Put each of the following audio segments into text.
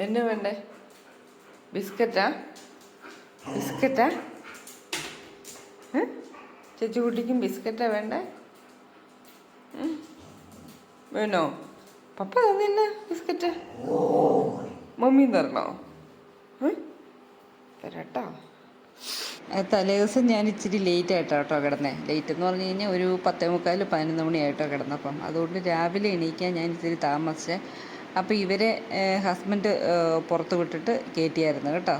എന്നെ വേണ്ടേ? ബിസ്ക്കറ്റാ? ബിസ്ക്കറ്റാ? ചേച്ചി ചേച്ചിക്കുട്ടിക്കും ബിസ്ക്കറ്റാ വേണ്ടേ. വേണോ? പപ്പ തന്നില്ല ബിസ്ക്കറ്റ്. മമ്മി തരണോ തരാട്ടോ തലേദിവസം ഞാൻ ഇച്ചിരി ലേറ്റ് ആയിട്ടോ കേട്ടോ കിടന്നേ. ലേറ്റ് എന്ന് പറഞ്ഞു കഴിഞ്ഞാൽ ഒരു പത്തേ മുക്കാൽ പതിനൊന്ന് മണിയായിട്ടോ കിടന്നപ്പം അതുകൊണ്ട് രാവിലെ എണീക്കാൻ ഞാൻ ഇച്ചിരി താമസിച്ചേ. അപ്പോൾ ഇവരെ ഹസ്ബൻഡ് പുറത്ത് വിട്ടിട്ട് കയറ്റിയായിരുന്നു കേട്ടോ.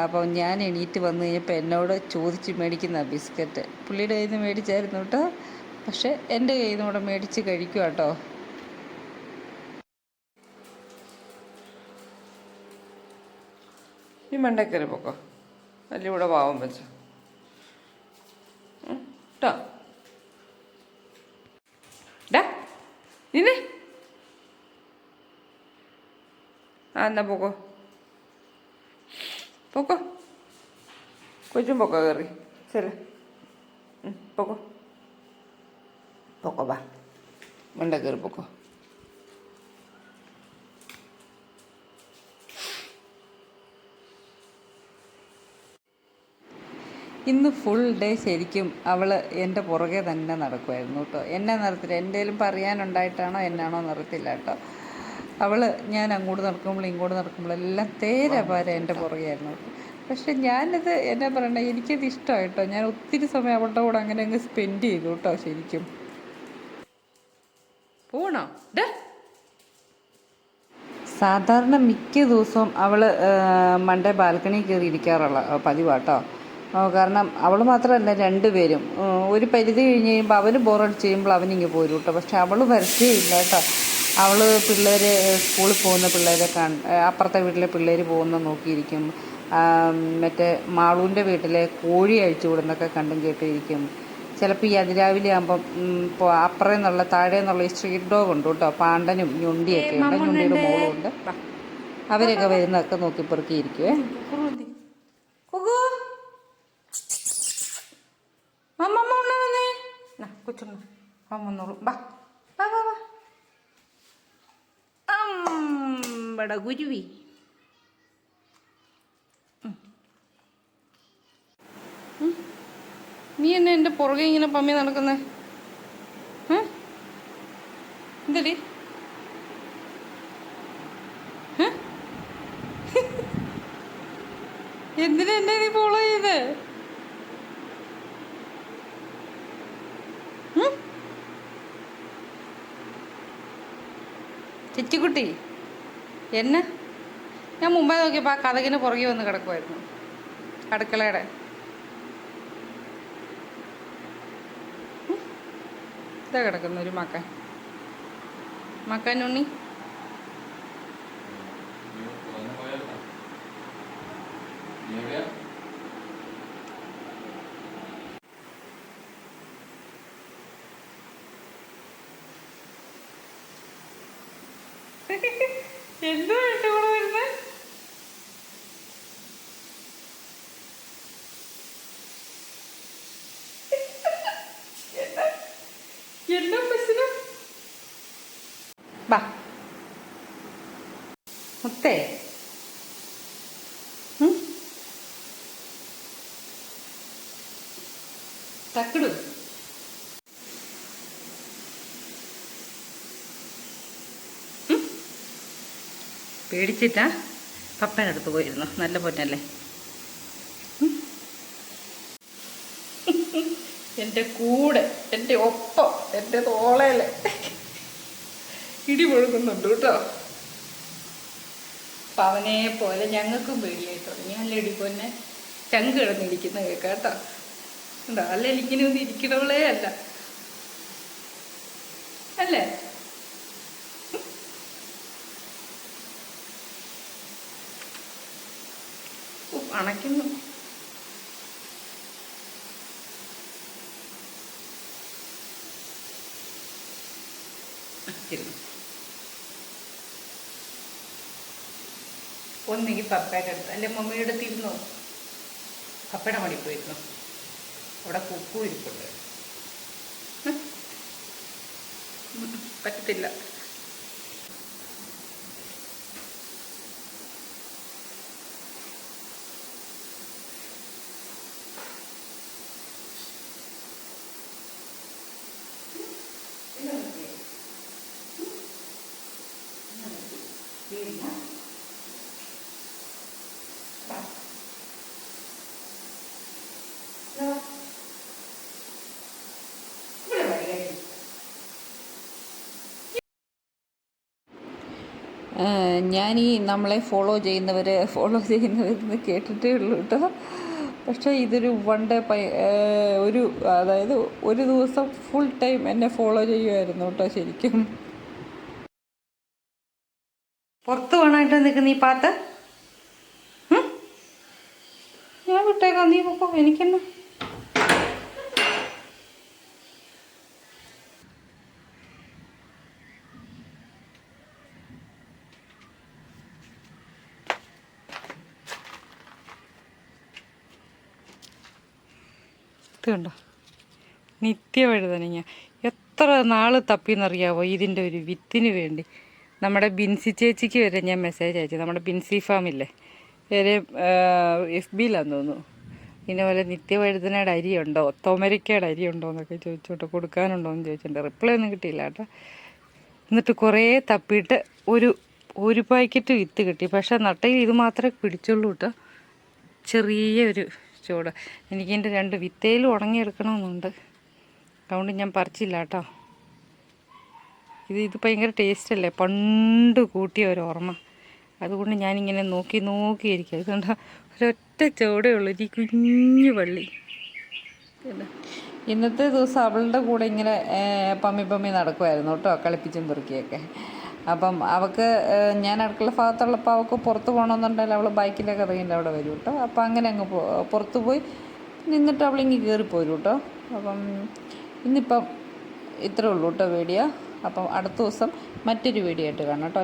അപ്പോൾ ഞാൻ എണീറ്റ് വന്നു കഴിഞ്ഞപ്പോൾ എന്നോട് ചോദിച്ച് മേടിക്കുന്ന ബിസ്ക്കറ്റ്. പുള്ളിയുടെ കയ്യിൽ നിന്ന് മേടിച്ചായിരുന്നു കേട്ടോ. പക്ഷേ എന്റെ കയ്യിൽ നിന്ന് കൂടെ മേടിച്ച് കഴിക്കുക കേട്ടോ. ഈ മണ്ടക്കറി പൊക്കോ. അല്ല ഇവിടെ പാവം വെച്ച. കേട്ടോ ഡാ നിന്നെ. ആ എന്നാ പോക്കോ പോക്കോ കൊച്ചും പോക്കോ കയറി ശരി പോക്കോ പോക്കോ വാ മണ്ട കയറി പോക്കോ ഇന്ന് ഫുൾ ഡേ ശരിക്കും അവൾ എന്റെ പുറകെ തന്നെ നടക്കുമായിരുന്നു കേട്ടോ എന്നെ നിർത്തില്ല എന്തേലും പറയാനുണ്ടായിട്ടാണോ എന്നാണോ നിർത്തില്ല കേട്ടോ അവൾ ഞാൻ അങ്ങോട്ട് നടക്കുമ്പോൾ ഇങ്ങോട്ട് നടക്കുമ്പോഴെല്ലാം തേരെ പാര എന്റെ പുറകെയായിരുന്നു. പക്ഷെ ഞാനിത് എന്നാ പറയണ്ടേ എനിക്കത് ഇഷ്ടമായിട്ടോ? ഞാൻ ഒത്തിരി സമയം അവളുടെ കൂടെ അങ്ങനെ അങ്ങ് സ്പെൻഡ് ചെയ്തു കേട്ടോ ശരിക്കും. പോണോ? ഡേ സാധാരണ മിക്ക ദിവസവും അവൾ മണ്ടേ ബാൽക്കണി കയറി ഇരിക്കാറുള്ള പതിവാട്ടോ കാരണം അവൾ മാത്രമല്ല രണ്ടുപേരും ഒരു പരിധി കഴിഞ്ഞ് കഴിയുമ്പോൾ അവന് ബോറടിച്ച് കഴിയുമ്പോൾ അവനിങ്ങ് പോരും കേട്ടോ. പക്ഷെ അവൾ വരച്ചേയില്ല കേട്ടോ. അവൾ പിള്ളേർ സ്കൂളിൽ പോകുന്ന പിള്ളേരെ കൺ അപ്പുറത്തെ വീട്ടിലെ പിള്ളേർ പോകുന്ന നോക്കിയിരിക്കും. മറ്റേ മാളൂന്റെ വീട്ടിലെ കോഴി അഴിച്ചു വിടുന്നൊക്കെ കണ്ടും കേട്ടിരിക്കും. ചിലപ്പോൾ ഈ അതിരാവിലെ ആകുമ്പം ഇപ്പോൾ അപ്പുറം എന്നുള്ള താഴെ എന്നുള്ള ഈ സ്ട്രീറ്റ് ഡോഗ് ഉണ്ട് കേട്ടോ പാണ്ടനും ഞൊണ്ടിയൊക്കെ ഉണ്ട്. ഞൊണ്ടിയുടെ മോളുണ്ട്. അവരൊക്കെ വരുന്നതൊക്കെ നോക്കി പെറുക്കിയിരിക്കുവേ. കൊച്ചുണ്ണ അമ്മ വന്നോളൂ. ബാ അമ്പട ഗുരുവി. നീ എന്നെ എന്റെ പുറകെ ഇങ്ങനെ പമ്മി നടക്കുന്നേ? എന്തടി? എന്തിനാ എന്നെ നീ ഫോളോ ചെയ്ത്? ചിച്ചിക്കുട്ടി. എന്നെ? ഞാൻ മുമ്പേ നോക്കിയപ്പോൾ ആ കഥകിന് പുറകെ വന്ന് കിടക്കുമായിരുന്നു അടുക്കളയുടെ. ഇതാ കിടക്കുന്നു ഒരു മക്കൻ. മക്കൻ ഉണ്ണി. എന്തോ എന്റെ കൂടെ വരുന്നത്? തക്കിടു. പേടിച്ചിട്ടാ പപ്പയുടെ പോയിരുന്നു. നല്ല പൊന്നല്ലേ. എന്റെ കൂടെ എന്റെ ഒപ്പം എന്റെ തോളയിൽ ഇടി മുഴുകുന്നുണ്ട് കേട്ടോ. പവനെ പോലെ ഞങ്ങൾക്കും പേടിയായി തുടങ്ങി നല്ല ഇടി പൊന്നെ? ചങ്ക് കിടന്നിരിക്കുന്ന കേൾക്കാം കേട്ടോ. ഉണ്ടോ അല്ല എനിക്കിനൊന്നും ഇരിക്കണവളേ അല്ല. അല്ലേ? അണയ്ക്കുന്നു. ഒന്നുകിൽ പപ്പയുടെ അടുത്ത്. അല്ലെ മമ്മിയുടെ അടുത്ത് പപ്പയുടെ മടി പോയിരുന്നു. അവിടെ കുക്കു ഇരിപ്പുണ്ട്. പറ്റത്തില്ല. ഞാൻ ഈ നമ്മളെ ഫോളോ ചെയ്യുന്നവർ ഫോളോ ചെയ്യുന്നവരെന്ന് കേട്ടിട്ടേ ഉള്ളൂ കേട്ടോ പക്ഷേ ഇതൊരു വൺ ഡേ പൈ ഒരു അതായത് ഒരു ദിവസം ഫുൾ ടൈം എന്നെ ഫോളോ ചെയ്യുമായിരുന്നു കേട്ടോ ശരിക്കും. പുറത്ത് വേണമായിട്ട് നിൽക്കുന്ന ഈ പാത്ത്. ഞാൻ വിട്ടേക്കാം. നീ പൊക്കോ. എനിക്കെന്നാ? കണ്ടോ? നിത്യവഴുതനങ്ങ. എത്ര നാൾ തപ്പിന്നറിയാവോ ഇതിന്റെ ഒരു വിത്തിന് വേണ്ടി? നമ്മുടെ ബിൻസി ചേച്ചിക്ക് വരെ ഞാൻ മെസ്സേജ് അയച്ചു. നമ്മുടെ ബിൻസി ഫാമില്ലേ വരെ എഫ് ബിയിലാന്ന് തോന്നുന്നു. പിന്നെ പോലെ നിത്യവഴുതനയുടെ അരിയുണ്ടോ തോമരക്കയുടെ അരിയുണ്ടോ എന്നൊക്കെ ചോദിച്ചോട്ടോ. കൊടുക്കാനുണ്ടോ എന്ന് ചോദിച്ചിട്ടുണ്ട്. റിപ്ലൈ ഒന്നും കിട്ടിയില്ല കേട്ടോ. എന്നിട്ട് കുറേ തപ്പിയിട്ട് ഒരു ഒരു പാക്കറ്റ് വിത്ത് കിട്ടി. പക്ഷേ നട്ടയിൽ ഇത് മാത്രമേ പിടിച്ചുള്ളൂ കേട്ടോ. ചെറിയൊരു ചൂട് എനിക്കെന്റെ രണ്ട് വിത്തേലും ഉണങ്ങിയെടുക്കണമെന്നുണ്ട്. അതുകൊണ്ട് ഞാൻ പറിച്ചില്ല കേട്ടോ. ഇത് ഇത് ഭയങ്കര ടേസ്റ്റ് അല്ലേ പണ്ട് കൂട്ടിയ ഒരു ഓർമ്മ. അതുകൊണ്ട് ഞാനിങ്ങനെ നോക്കി നോക്കിയിരിക്കും അതുകൊണ്ട് ഒരൊറ്റ ചുവടേ ഉള്ളൂ. ഈ കുഞ്ഞു വള്ളി. ഇന്നത്തെ ദിവസം അവളുടെ കൂടെ ഇങ്ങനെ പമ്മി പമ്മി നടക്കുമായിരുന്നു കേട്ടോ. കളിപ്പിച്ചും പെറുക്കിയൊക്കെ. അപ്പം അവൾക്ക് ഞാൻ അടുക്കള ഭാഗത്തുള്ളപ്പോൾ അവൾക്ക് പുറത്ത് പോകണമെന്നുണ്ടെങ്കിൽ അവൾ ബൈക്കിലൊക്കെ ഇറങ്ങിയിട്ട് അവിടെ വരും കേട്ടോ അപ്പം അങ്ങനെ അങ്ങ് പോ പുറത്ത് പോയി നിന്നിട്ട് അവളിങ്ങി കയറിപ്പോരും കേട്ടോ അപ്പം ഇന്നിപ്പം ഇത്രേ ഉള്ളൂ കേട്ടോ വീഡിയോ. അപ്പം അടുത്ത ദിവസം മറ്റൊരു വീഡിയോ ആയിട്ട് കാണാം കേട്ടോ